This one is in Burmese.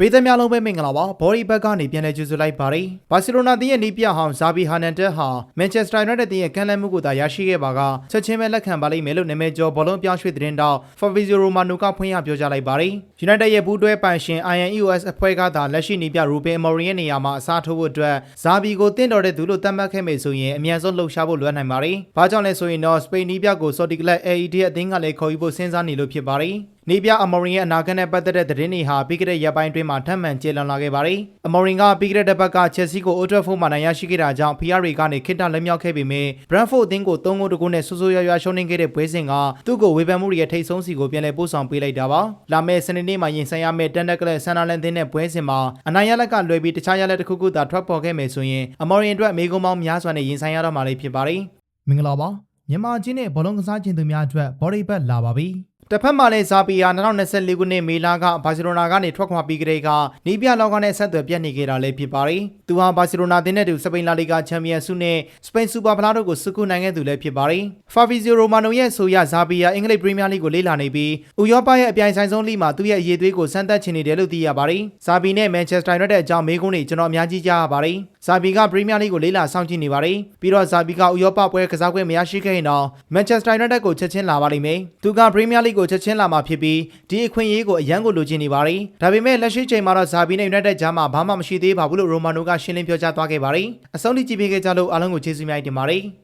ပေးသက်များလုံးပဲမင်္ဂလာပါဘော်ဒီဘက်ကနေပြန်လည်ကြိုဆိုလိုက်ပါတယ်ဘာစီလိုနာတင်းရဲ့နီးပြဟောင်းဇာဘီဟာနန်တက်ဟာမန်ချက်စတာယူနိုက်တက်တင်းရဲ့ကမ်းလှမ်းမှုကိုသာရရှိခဲ့ပါကချက်ချင်းပဲလက်ခံပါလိမ့်မယ်လို့နာမည်ကျော်ဘောလုံးပြောင်းရွှေ့သတင်းတောက်ဖာဗီဇိုရိုမာနိုကဖွင့်ရပြောကြားလိုက်ပါတယ်ယူနိုက်တက်ရဲ့ဘူးတွဲပိုင်ရှင် INEOS အဖွဲ့ကသာလက်ရှိနီးပြရူဘင်မော်ရီရဲ့နေရာမှာအစားထိုးဖို့အတွက်ဇာဘီကိုတင့်တော်တဲ့သူလို့သတ်မှတ်ခဲ့မယ်ဆိုရင်အမြန်ဆုံးလှုပ်ရှားဖို့လွယ်နိုင်ပါတယ်ဘာကြောင့်လဲဆိုရင်တော့စပိန်နီးပြကိုဆော်တီကလပ် AED အသင်းကလည်းခေါ်ယူဖို့စဉ်းစားနေလို့ဖြစ်ပါတယ် နေပြအမော်ရင်ရဲ့အနာဂတ်နဲ့ပတ်သက်တဲ့သတင်းတွေဟာပြီးခဲ့တဲ့ရက်ပိုင်းတွင်းမှာထပ်မံကျေလည်လာခဲ့ပါတယ်။အမော်ရင်ကပြီးခဲ့တဲ့တစ်ပတ်ကချက်စီကိုအိုထရက်ဖို့မှနိုင်ရရှိခဲ့တာကြောင့် PR တွေကနေခိတ္တလက်မြောက်ခဲ့ပေမဲ့ Brentford အသင်းကို3ဂိုးတကူနဲ့ဆူဆူရွရွရှုံးနေခဲ့တဲ့ပွဲစဉ်ကသူ့ကိုဝေဖန်မှုတွေရဲ့ထိတ်ဆုံးစီကိုပြန်လည်ပို့ဆောင်ပေးလိုက်တာပါ။လာမယ့်စနေနေ့မှာရင်ဆိုင်ရမယ့်တန်တက်ကလက်ဆန်နာလန်သင်းနဲ့ပွဲစဉ်မှာအနိုင်ရလက်ကလွယ်ပြီးတခြားရလက်တစ်ခုခုသာထွက်ပေါ်ခဲ့မယ်ဆိုရင်အမော်ရင်အတွက်မေကုံမောင်းများစွာနဲ့ရင်ဆိုင်ရတော့မှာလေးဖြစ်ပါတယ်။မင်္ဂလာပါမြန်မာချင်းနဲ့ဘောလုံးကစားခြင်းသူများအတွက် body bag လာပါပြီ။ တစ်ဖက်မှာလည်းဇာပီယာ2024ခုနှစ်မေလကဘာစီလိုနာကနေထွက်ခွာပြီးကလေးကနီးပြလောက်ကနဲ့ဆက်သွယ်ပြတ်နေခဲ့တာလည်းဖြစ်ပါတယ်။သူဟာဘာစီလိုနာတင်းတဲ့သူစပိန်လာလီဂါချန်ပီယံဆုနဲ့စပိန်စူပါဖလားတို့ကိုစုခုနိုင်ခဲ့သူလည်းဖြစ်ပါတယ်။ဖာဗီဇီယိုရိုမာနိုရဲ့ဆိုရဇာပီယာအင်္ဂလိပ်ပရီးမီးယားလိကိုလေ့လာနေပြီးဥရောပရဲ့အပြိုင်ဆိုင်ဆုံးလိမှာသူ့ရဲ့အရေးသွေးကိုစမ်းသပ်ချင်နေတယ်လို့သိရပါတယ်။ဇာပီနဲ့မန်ချက်စတာယူနိုက်တက်အကြောင်းမေးခွန်းတွေကျွန်တော်အများကြီးကြားရပါတယ်။ ဇာပီကပရီးမီးယားလိကိုလေ့လာစောင့်ကြည့်နေပါတယ်။ပြီးတော့ဇာပီကဥရောပပွဲကစားခွင့်မရရှိခဲ့ရင်တော့မန်ချက်စတာယူနိုက်တက်ကိုချက်ချင်းလာပါလိမ့်မယ်။သူကပရီးမီးယားလိကိုချက်ချင်းလာမှာဖြစ်ပြီးဒီအခွင့်အရေးကိုအရန်ကိုလိုချင်နေပါတယ်။ဒါပေမဲ့လက်ရှိချိန်မှာတော့ဇာဘီနဲ့ယူနိုက်တက်ကြားမှာဘာမှမရှိသေးပါဘူးလို့ရိုမာနိုကရှင်းလင်းပြောကြားသွားခဲ့ပါတယ်။အဆုံးထိကြည့်ပေးခဲ့ကြလို့အားလုံးကိုကျေးဇူးများတင်ပါတယ်။